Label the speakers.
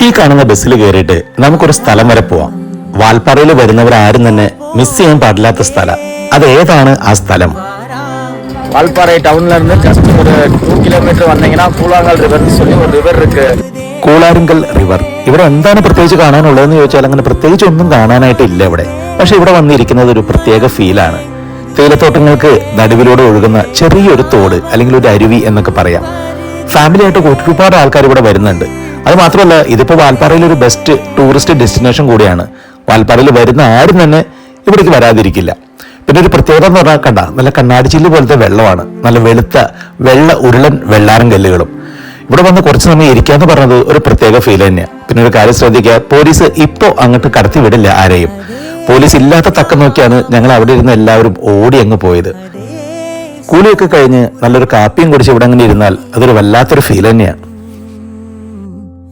Speaker 1: ഈ കാണുന്ന ബസ്സിൽ കയറിയിട്ട് നമുക്കൊരു സ്ഥലം വരെ പോവാം വാൽപ്പാറയിൽ വരുന്നവർ ആരും തന്നെ മിസ് ചെയ്യാൻ പാടില്ലാത്ത സ്ഥലം അത് ഏതാണ് ആ സ്ഥലം
Speaker 2: வால்பாறை டவுன்ல இருந்து ஜஸ்ட் ஒரு டூ கிலோமீட்டர் வந்தீங்கன்னா கூழாங்கல் ரிவர்னு சொல்லி ஒரு ரிவர் இருக்கு
Speaker 1: കൂളാരുങ്കൽ റിവർ ഇവിടെ എന്താണ് പ്രത്യേകിച്ച് കാണാനുള്ളതെന്ന് ചോദിച്ചാൽ അങ്ങനെ പ്രത്യേകിച്ച് ഒന്നും കാണാനായിട്ട് ഇല്ല ഇവിടെ പക്ഷെ ഇവിടെ വന്നിരിക്കുന്നത് ഒരു പ്രത്യേക ഫീലാണ് തേയിലത്തോട്ടങ്ങൾക്ക് നടുവിലൂടെ ഒഴുകുന്ന ചെറിയൊരു തോട് അല്ലെങ്കിൽ ഒരു അരുവി എന്നൊക്കെ പറയാം ഫാമിലി ആയിട്ട് ഒരുപാട് ആൾക്കാർ ഇവിടെ വരുന്നുണ്ട് അത് മാത്രമല്ല ഇതിപ്പോൾ വാൽപ്പാറയിൽ ഒരു ബെസ്റ്റ് ടൂറിസ്റ്റ് ഡെസ്റ്റിനേഷൻ കൂടിയാണ്. വാൽപ്പാറയിൽ വരുന്ന ആരും തന്നെ ഇവിടേക്ക് വരാതിരിക്കില്ല. പിന്നെ ഒരു പ്രത്യേകത എന്ന് പറഞ്ഞാൽ കണ്ട നല്ല കണ്ണാടി ചില്ല് പോലത്തെ വെള്ളമാണ്. നല്ല വെളുത്ത വെള്ള ഉരുളൻ വെള്ളാരം കല്ലുകളും. ഇവിടെ വന്ന് കുറച്ച് സമയം ഇരിക്കാന്ന് പറഞ്ഞത് ഒരു പ്രത്യേക ഫീൽ തന്നെയാണ് പിന്നെ ഒരു കാര്യം ശ്രദ്ധിക്കുക പോലീസ് ഇപ്പോൾ അങ്ങോട്ട് കടത്തി വിടില്ല ആരെയും. പോലീസ് ഇല്ലാത്ത തക്കം നോക്കിയാണ് ഞങ്ങൾ അവിടെ ഇരുന്ന് എല്ലാവരും ഓടി അങ്ങ് പോയത്. കൂലിയൊക്കെ കഴിഞ്ഞ് നല്ലൊരു കാപ്പിയും കുടിച്ച് ഇവിടെ അങ്ങനെ ഇരുന്നാൽ അതൊരു വല്ലാത്തൊരു ഫീൽ തന്നെയാണ്